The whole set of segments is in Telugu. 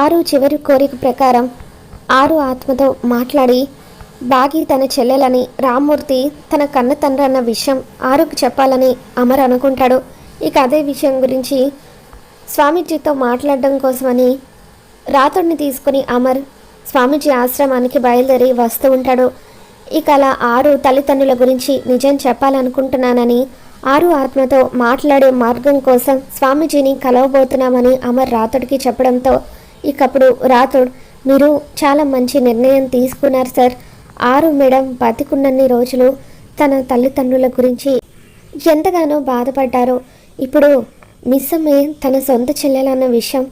ఆరు చివరి కోరిక ప్రకారం ఆరు ఆత్మతో మాట్లాడి బాగి తన చెల్లెలని రామ్మూర్తి తన కన్న తండ్రి అన్న విషయం ఆరుకు చెప్పాలని అమర్ అనుకుంటాడు. ఇక అదే విషయం గురించి స్వామీజీతో మాట్లాడడం కోసమని రాతుడిని తీసుకుని అమర్ స్వామీజీ ఆశ్రమానికి బయలుదేరి వస్తూ ఉంటాడు. ఇక అలా ఆరు తల్లిదండ్రుల గురించి నిజం చెప్పాలనుకుంటున్నానని ఆరు ఆత్మతో మాట్లాడే మార్గం కోసం స్వామీజీని కలవబోతున్నామని అమర్ రాతుడికి చెప్పడంతో ఇకప్పుడు రాతుడు మీరు చాలా మంచి నిర్ణయం తీసుకున్నారు సార్. ఆరు మేడం బతికున్నన్ని రోజులు తన తల్లిదండ్రుల గురించి ఎంతగానో బాధపడ్డారో. ఇప్పుడు మిస్సమ్మే తన సొంత చెల్లెలన్న విషయం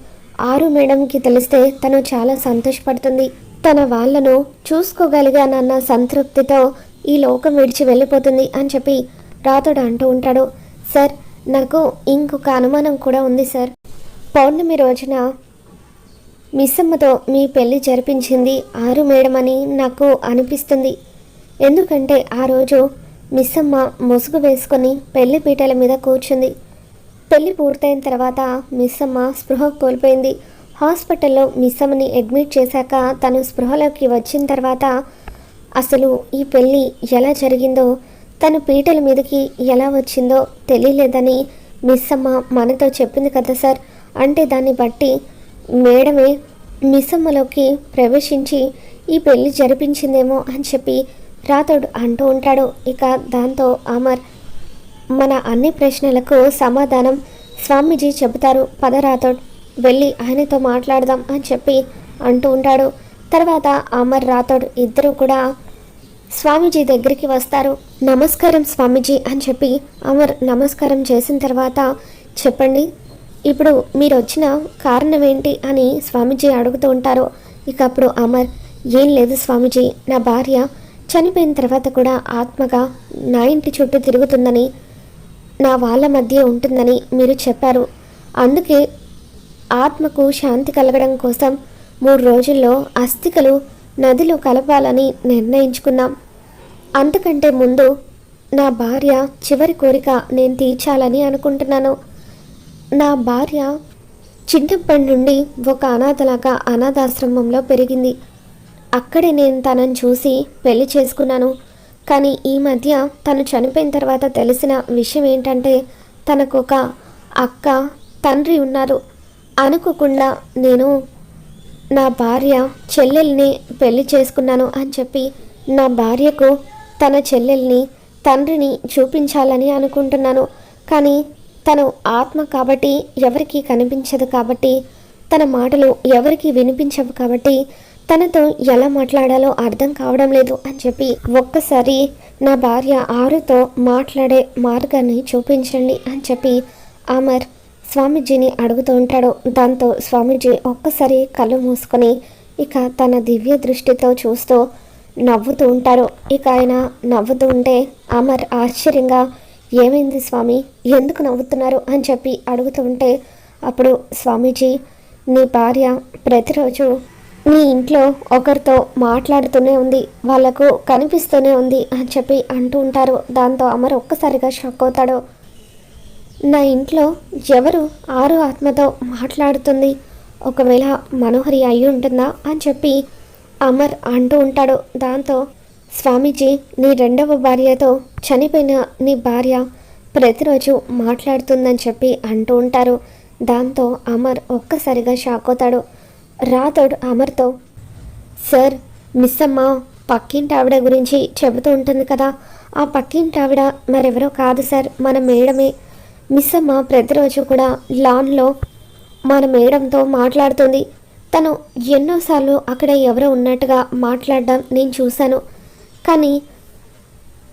ఆరు మేడంకి తెలిస్తే తను చాలా సంతోషపడుతుంది. తన వాళ్ళను చూసుకోగలిగానన్న సంతృప్తితో ఈ లోకం విడిచి వెళ్ళిపోతుంది అని చెప్పి రాతోడు అంటూ ఉంటాడు. సార్ నాకు ఇంకొక అనుమానం కూడా ఉంది సార్. పౌర్ణమి రోజున మిస్సమ్మతో మీ పెళ్ళి జరిపించింది ఆరు మేడం అని నాకు అనిపిస్తుంది. ఎందుకంటే ఆ రోజు మిస్సమ్మ ముసుగు వేసుకొని పెళ్ళి పీటల మీద కూర్చుంది. పెళ్ళి పూర్తయిన తర్వాత మిస్సమ్మ స్పృహ కోల్పోయింది. హాస్పిటల్లో మిస్సమ్మని అడ్మిట్ చేశాక తను స్పృహలోకి వచ్చిన తర్వాత అసలు ఈ పెళ్ళి ఎలా జరిగిందో తను పీటల మీదకి ఎలా వచ్చిందో తెలియలేదని మిస్సమ్మ మనతో చెప్పింది కదా సార్. అంటే దాన్ని బట్టి మేడమే మిస్సమ్మలోకి ప్రవేశించి ఈ పెళ్ళి జరిపించిందేమో అని చెప్పి రాతోడు అంటూ ఉంటాడు. ఇక దాంతో అమర్ మన అన్ని ప్రశ్నలకు సమాధానం స్వామీజీ చెబుతారు. పద రాథోడ్ వెళ్ళి ఆయనతో మాట్లాడదాం అని చెప్పి అంటూ ఉంటాడు. తర్వాత అమర్ రాథోడ్ ఇద్దరు కూడా స్వామీజీ దగ్గరికి వస్తారు. నమస్కారం స్వామీజీ అని చెప్పి అమర్ నమస్కారం చేసిన తర్వాత చెప్పండి ఇప్పుడు మీరు వచ్చిన కారణం ఏంటి అని స్వామీజీ అడుగుతూ ఉంటారు ఇక అప్పుడు అమర్ ఏం లేదు స్వామీజీ నా భార్య చనిపోయిన తర్వాత కూడా ఆత్మగా నా ఇంటి చుట్టూ తిరుగుతుందని నా వాళ్ళ మధ్య ఉంటుందని మీరు చెప్పారు. అందుకే ఆత్మకు శాంతి కలగడం కోసం మూడు రోజుల్లో అస్థికలు నదిలో కలపాలని నిర్ణయించుకున్నాం. అంతకంటే ముందు నా భార్య చివరి కోరిక నేను తీర్చాలని అనుకుంటున్నాను. నా భార్య చిన్నప్పటి నుండి ఒక అనాథలాగా అనాథాశ్రమంలో పెరిగింది. అక్కడే నేను తనని చూసి పెళ్ళి చేసుకున్నాను. కానీ ఈ మధ్య తను చనిపోయిన తర్వాత తెలిసిన విషయం ఏంటంటే తనకు ఒక అక్క తండ్రి ఉన్నారు. అనుకోకుండా నేను నా భార్య చెల్లెల్ని పెళ్ళి చేసుకున్నాను అని చెప్పి నా భార్యకు తన చెల్లెల్ని తండ్రిని చూపించాలని అనుకుంటున్నాను. కానీ తను ఆత్మ కాబట్టి ఎవరికి కనిపించదు కాబట్టి తన మాటలు ఎవరికి వినిపించవు కాబట్టి తనతో ఎలా మాట్లాడాలో అర్థం కావడం లేదు అని చెప్పి ఒక్కసారి నా భార్య ఆరుతో మాట్లాడే మార్గాన్ని చూపించండి అని చెప్పి అమర్ స్వామీజీని అడుగుతూ ఉంటాడు. దాంతో స్వామీజీ ఒక్కసారి కళ్ళు మూసుకొని ఇక తన దివ్య దృష్టితో చూస్తూ నవ్వుతూ ఉంటారు. ఇక ఆయన నవ్వుతూ ఉంటే అమర్ ఆశ్చర్యంగా ఏమైంది స్వామి? ఎందుకు నవ్వుతున్నారు? అని చెప్పి అడుగుతూ ఉంటే అప్పుడు స్వామీజీ నీ భార్య ప్రతిరోజు నీ ఇంట్లో ఒకరితో మాట్లాడుతూనే ఉంది వాళ్ళకు కనిపిస్తూనే ఉంది అని చెప్పి అంటూ ఉంటారు. దాంతో అమర్ ఒక్కసారిగా షాక్ అవుతాడు. నా ఇంట్లో ఎవరు ఆరు ఆత్మతో మాట్లాడుతుంది? ఒకవేళ మనోహరి అయి ఉంటుందా అని చెప్పి అమర్ అంటూ ఉంటాడు. దాంతో స్వామీజీ నీ రెండవ భార్యతో చనిపోయిన నీ భార్య ప్రతిరోజు మాట్లాడుతుందని చెప్పి అంటూ ఉంటారు. దాంతో అమర్ ఒక్కసారిగా షాక్ అవుతాడు. రాతోడు అమర్తో సార్ మిస్ అమ్మ పక్కింటి ఆవిడ గురించి చెబుతూ ఉంటుంది కదా. ఆ పక్కింటి ఆవిడ మరెవరో కాదు సార్ మన మేడమే. మిస్ అమ్మ ప్రతిరోజు కూడా లాన్లో మన మేడంతో మాట్లాడుతుంది. తను ఎన్నోసార్లు అక్కడ ఎవరో ఉన్నట్టుగా మాట్లాడడం నేను చూశాను. కానీ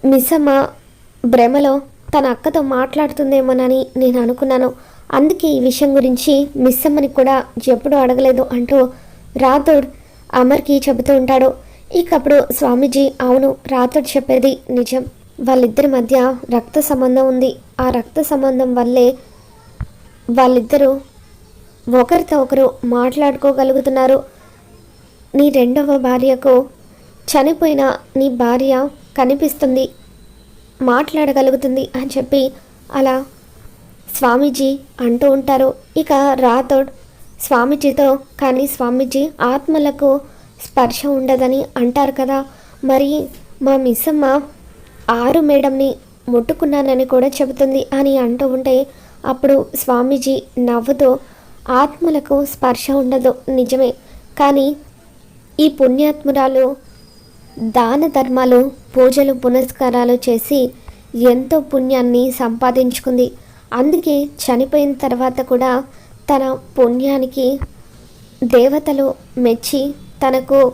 మిస్సమ్మ భ్రమలో తన అక్కతో మాట్లాడుతుందేమోనని నేను అనుకున్నాను. అందుకే ఈ విషయం గురించి మిస్సమ్మని కూడా ఎప్పుడూ అడగలేదు అంటూ రాథోడ్ అమర్కి చెబుతూ ఉంటాడు. ఇకప్పుడు స్వామీజీ అవును రాథోడ్ చెప్పేది నిజం. వాళ్ళిద్దరి మధ్య రక్త సంబంధం ఉంది. ఆ రక్త సంబంధం వల్లే వాళ్ళిద్దరూ ఒకరితో ఒకరు మాట్లాడుకోగలుగుతున్నారు. నీ రెండవ భార్యకు చనిపోయిన నీ భార్య కనిపిస్తుంది మాట్లాడగలుగుతుంది అని చెప్పి అలా స్వామీజీ అంటూ ఉంటారు. ఇక రాథోడ్ స్వామీజీతో కానీ స్వామీజీ ఆత్మలకు స్పర్శ ఉండదని అంటారు కదా. మరి మా మిస్సమ్మ ఆరు మేడంని ముట్టుకున్నానని కూడా చెబుతుంది అని అంటూ ఉంటే అప్పుడు స్వామీజీ నవ్వుతూ ఆత్మలకు స్పర్శ ఉండదు నిజమే. కానీ ఈ పుణ్యాత్మురాలు దాన ధర్మాలు పూజలు పునస్కారాలు చేసి ఎంతో పుణ్యాన్ని సంపాదించుకుంది. అందుకే చనిపోయిన తర్వాత కూడా తన పుణ్యానికి దేవతలు మెచ్చి తనకు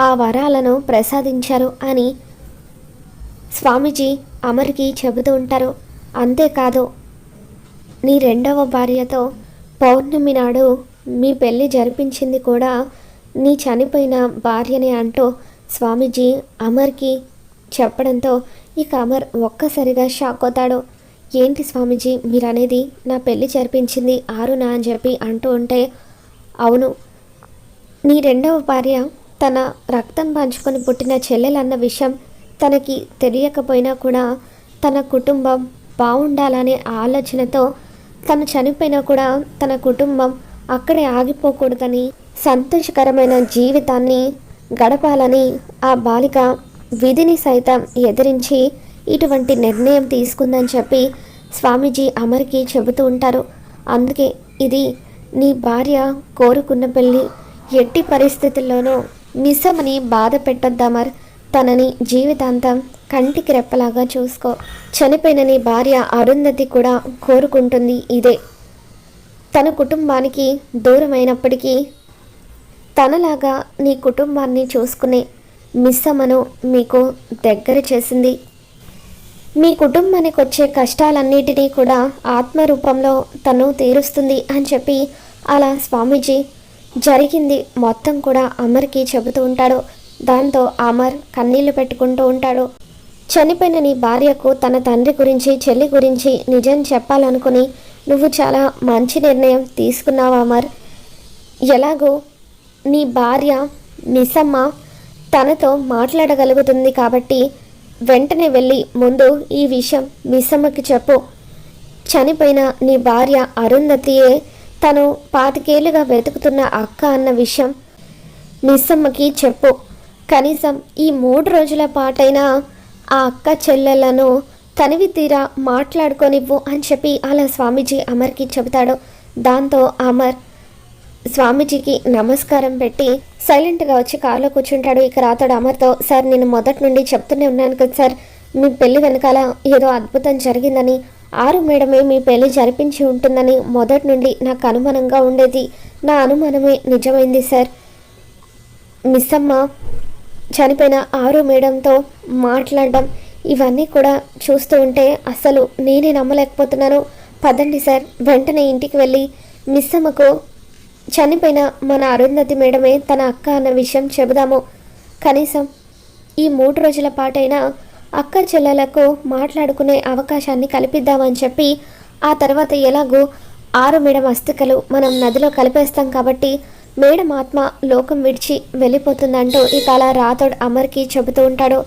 ఆ వరాలను ప్రసాదించారు అని స్వామీజీ అమర్కి చెబుతూ ఉంటారు. అంతేకాదు నీ రెండవ భార్యతో పౌర్ణమి నాడు మీ పెళ్ళి జరిపించింది కూడా నీ చనిపోయిన భార్యనే అంటూ స్వామీజీ అమర్కి చెప్పడంతో ఇక అమర్ ఒక్కసారిగా షాక్ అవుతాడు. ఏంటి స్వామీజీ మీరనేది నా పెళ్ళి జరిపించింది ఆరునా అని చెప్పి అంటూ ఉంటే అవును. నీ రెండవ భార్య తన రక్తం పంచుకొని పుట్టిన చెల్లెలన్న విషయం తనకి తెలియకపోయినా కూడా తన కుటుంబం బాగుండాలనే ఆలోచనతో తను చనిపోయినా కూడా తన కుటుంబం అక్కడే ఆగిపోకూడదని సంతోషకరమైన జీవితాన్ని గడపాలని ఆ బాలిక విధిని సైతం ఎదిరించి ఇటువంటి నిర్ణయం తీసుకుందని చెప్పి స్వామీజీ అమర్కి చెబుతూ ఉంటారు. అందుకే ఇది నీ భార్య కోరుకున్న పెళ్ళి ఎట్టి పరిస్థితుల్లోనూ మిస్సమ్మని బాధ పెట్టొద్దామర్ తనని జీవితాంతం కంటికి రెప్పలాగా చూసుకో. చనిపోయిన నీ భార్య అరుంధతి కూడా కోరుకుంటుంది ఇదే. తన కుటుంబానికి దూరమైనప్పటికీ తనలాగా నీ కుటుంబాన్ని చూసుకునే మిస్సమ్మను మీకు దగ్గర చేసింది. మీ కుటుంబానికి వచ్చే కష్టాలన్నిటినీ కూడా ఆత్మరూపంలో తను తీరుస్తుంది అని చెప్పి అలా స్వామీజీ జరిగింది మొత్తం కూడా అమర్కి చెబుతూ ఉంటాడు. దాంతో అమర్ కన్నీళ్ళు పెట్టుకుంటూ ఉంటాడు. చనిపోయిన నీ భార్యకు తన తండ్రి గురించి చెల్లి గురించి నిజం చెప్పాలనుకుని నువ్వు చాలా మంచి నిర్ణయం తీసుకున్నావు అమర్? ఎలాగో నీ భార్య మిస్సమ్మ తనతో మాట్లాడగలుగుతుంది కాబట్టి వెంటనే వెళ్ళి ముందు ఈ విషయం మిస్సమ్మకి చెప్పు. చనిపోయిన నీ భార్య అరుంధతియే తను పాతికేళ్ళుగా వెతుకుతున్న అక్క అన్న విషయం మిస్సమ్మకి చెప్పు. కనీసం ఈ మూడు రోజుల పాటైనా ఆ అక్క చెల్లెలను తనివి తీరా మాట్లాడుకోనివ్వు అని చెప్పి అలా స్వామీజీ అమర్కి చెబుతాడు. దాంతో అమర్ స్వామీజీకి నమస్కారం పెట్టి సైలెంట్గా వచ్చి కారులో కూర్చుంటాడు. ఇక రాతాడు అమర్తో సార్ నేను మొదటి నుండి చెప్తూనే ఉన్నాను కదా సార్. మీ పెళ్ళి వెనకాల ఏదో అద్భుతం జరిగిందని ఆరు మేడమే మీ పెళ్ళి జరిపించి ఉంటుందని మొదటి నుండి నాకు అనుమానంగా ఉండేది. నా అనుమానమే నిజమైంది సార్. మిస్ అమ్మ చనిపోయిన ఆరు మేడంతో మాట్లాడడం ఇవన్నీ కూడా చూస్తూ ఉంటే అసలు నేనే నమ్మలేకపోతున్నాను. పదండి సార్. వెంటనే ఇంటికి వెళ్ళి మిస్ అమ్మకు చనిపోయిన మన అరుంధతి మేడమే తన అక్క అన్న విషయం చెబుదాము. కనీసం ఈ మూడు రోజుల పాటైనా అక్క చెల్లెలకు మాట్లాడుకునే అవకాశాన్ని కల్పిద్దామని చెప్పి ఆ తర్వాత ఎలాగో ఆరు మేడం అస్థికలు మనం నదిలో కలిపేస్తాం కాబట్టి మేడం ఆత్మ లోకం విడిచి వెళ్ళిపోతుందంటూ ఇక అలా రాతోడ్ అమర్కి చెబుతూ ఉంటాడు.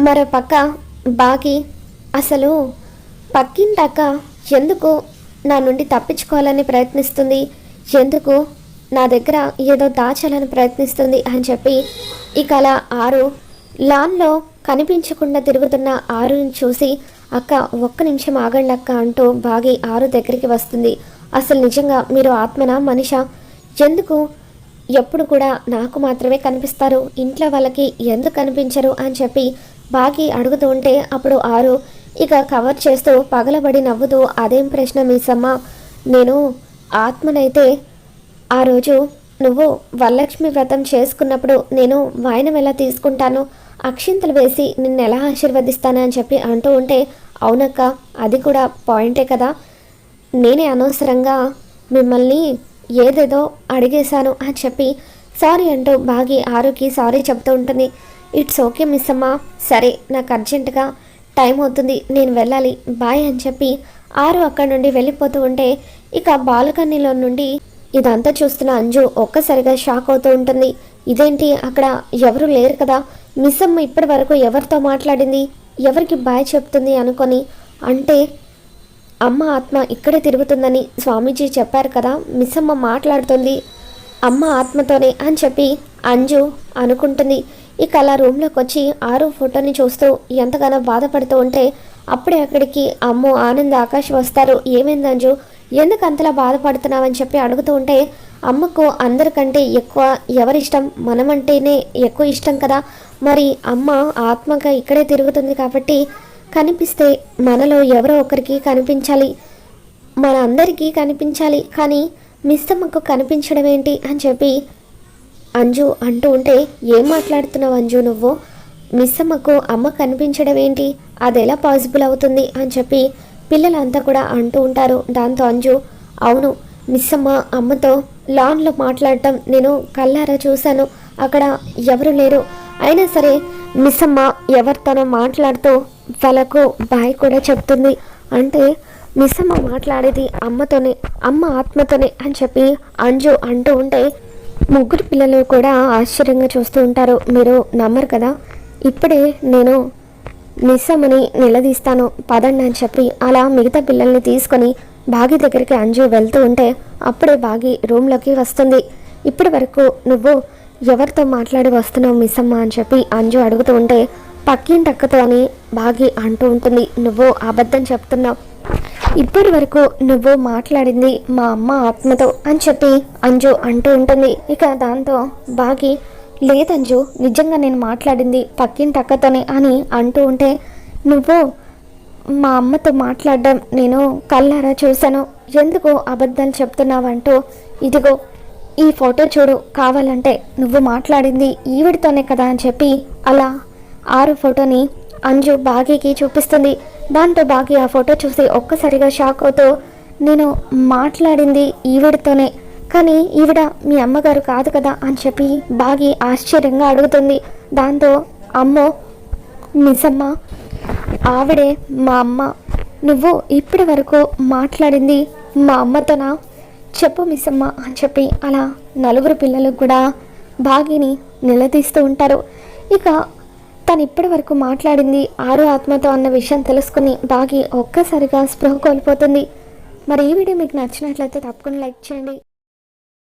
మరో పక్క అసలు పక్కింటక్క ఎందుకు నా నుండి తప్పించుకోవాలని ప్రయత్నిస్తుంది? ఎందుకు? నా దగ్గర ఏదో దాచాలని ప్రయత్నిస్తుంది అని చెప్పి ఇక అలా ఆరు లాన్లో కనిపించకుండా తిరుగుతున్న ఆరుని చూసి అక్క ఒక్క నిమిషం ఆగండి అక్క అంటూ బాగి ఆరు దగ్గరికి వస్తుంది. అసలు నిజంగా మీరు ఆత్మన మనిష? ఎందుకు? ఎప్పుడు కూడా నాకు మాత్రమే కనిపిస్తారు. ఇంట్లో వాళ్ళకి ఎందుకు కనిపించరు? అని చెప్పి బాగి అడుగుతూ ఉంటే అప్పుడు ఆరు ఇక కవర్ చేస్తూ పగలబడి నవ్వుతూ అదేం ప్రశ్న మీసమ్మ నేను ఆత్మనైతే ఆ రోజు నువ్వు వరలక్ష్మి వ్రతం చేసుకున్నప్పుడు నేను వాయనం ఎలా తీసుకుంటాను? అక్షింతలు వేసి నిన్ను ఎలా ఆశీర్వదిస్తాను అని చెప్పి అంటూ ఉంటే అవునక్క అది కూడా పాయింటే కదా. నేనే అనవసరంగా మిమ్మల్ని ఏదేదో అడిగేశాను అని చెప్పి సారీ అంటూ బాగి ఆరుకి సారీ చెప్తూ ఉంటుంది. ఇట్స్ ఓకే మిస్ అమ్మా. సరే నాకు అర్జెంటుగా టైం అవుతుంది. నేను వెళ్ళాలి. బాయ్ అని చెప్పి ఆరు అక్కడి నుండి వెళ్ళిపోతూ ఉంటే ఇక బాల్కనీలో నుండి ఇదంతా చూస్తున్న అంజు ఒక్కసారిగా షాక్ అవుతూ ఉంటుంది. ఇదేంటి? అక్కడ ఎవరు లేరు కదా. మిస్సమ్మ ఇప్పటి వరకు ఎవరితో మాట్లాడింది? ఎవరికి బాయ్ చెప్తుంది అనుకొని అంటే అమ్మ ఆత్మ ఇక్కడే తిరుగుతుందని స్వామీజీ చెప్పారు కదా. మిస్సమ్మ మాట్లాడుతుంది అమ్మ ఆత్మతోనే అని చెప్పి అంజు అనుకుంటుంది. ఇక అలా రూమ్లోకి వచ్చి ఆరు ఫోటోని చూస్తూ ఎంతగానో బాధపడుతూ ఉంటే అప్పుడే అక్కడికి అమ్మో ఆనంద్ ఆకాష్ వస్తారు. ఏమైంది అంజు? ఎందుకు అంతలా బాధపడుతున్నావని చెప్పి అడుగుతూ ఉంటే అమ్మకు అందరికంటే ఎక్కువ ఎవరిష్టం? మనమంటేనే ఎక్కువ ఇష్టం కదా? మరి అమ్మ ఆత్మగా ఇక్కడే తిరుగుతుంది కాబట్టి కనిపిస్తే మనలో ఎవరో ఒకరికి కనిపించాలి. మన అందరికీ కనిపించాలి. కానీ మిస్తమ్మకు కనిపించడం ఏంటి అని చెప్పి అంజు అంటూ ఉంటే ఏం మాట్లాడుతున్నావు అంజు నువ్వు? మిస్సమ్మకు అమ్మ కనిపించడం ఏంటి? అది ఎలా పాసిబుల్ అవుతుంది అని చెప్పి పిల్లలంతా కూడా అంటూ ఉంటారు. దాంతో అంజు అవును మిస్సమ్మ అమ్మతో లాన్లో మాట్లాడటం నేను కల్లారా చూశాను. అక్కడ ఎవరు లేరు. అయినా సరే మిస్సమ్మ ఎవరితోనో మాట్లాడుతూ వాళ్ళకు బాయ్ కూడా చెప్తుంది. అంటే మిస్సమ్మ మాట్లాడేది అమ్మతోనే అమ్మ ఆత్మతోనే అని చెప్పి అంజు అంటూ ఉంటే ముగ్గురు పిల్లలు కూడా ఆశ్చర్యంగా చూస్తూ ఉంటారు. మీరు నమ్మరు కదా? ఇప్పుడే నేను మిస్సమ్మని నిలదీస్తాను పదండి అని చెప్పి అలా మిగతా పిల్లల్ని తీసుకొని బాగి దగ్గరికి అంజు వెళ్తూ ఉంటే అప్పుడే బాగి రూమ్లోకి వస్తుంది. ఇప్పటి వరకు నువ్వు ఎవరితో మాట్లాడి వస్తున్నావు మిస్సమ్మ అని చెప్పి అంజు అడుగుతూ ఉంటే పక్కింటక్కతో అని బాగి అంటూ ఉంటుంది. నువ్వు అబద్ధం చెప్తున్నావు. ఇప్పటి వరకు నువ్వు మాట్లాడింది మా అమ్మ ఆత్మతో అని చెప్పి అంజు అంటూ ఉంటుంది. ఇక దాంతో బాగి లేదంజు నిజంగా నేను మాట్లాడింది పక్కింటి అక్కతోనే అని అంటూ ఉంటే నువ్వు మా అమ్మతో మాట్లాడడం నేను కల్లారా చూశాను. ఎందుకు అబద్ధాలు చెప్తున్నావంటూ ఇదిగో ఈ ఫోటో చూడు కావాలంటే నువ్వు మాట్లాడింది ఈవిడితోనే కదా అని చెప్పి అలా ఆరు ఫోటోని అంజు బాగీకి చూపిస్తుంది. దాంతో బాగి ఆ ఫోటో చూసి ఒక్కసారిగా షాక్ అవుతూ నేను మాట్లాడింది ఈవిడితోనే కానీ ఈవిడ మీ అమ్మగారు కాదు కదా అని చెప్పి బాగి ఆశ్చర్యంగా అడుగుతుంది. దాంతో అమ్మో నిజమ్మ ఆవిడే మా అమ్మ. నువ్వు ఇప్పటి వరకు మాట్లాడింది మా అమ్మతోనా? చెప్పు మిస్సమ్మ అని చెప్పి అలా నలుగురు పిల్లలు కూడా బాగిని నిలదీస్తూ ఉంటారు. ఇక తను ఇప్పటి వరకు మాట్లాడింది ఆరు ఆత్మతో అన్న విషయం తెలుసుకుని బాగి ఒక్కసారిగా స్పృహ కోల్పోతుంది. మరి ఈ వీడియో మీకు నచ్చినట్లయితే తప్పకుండా లైక్ చేయండి.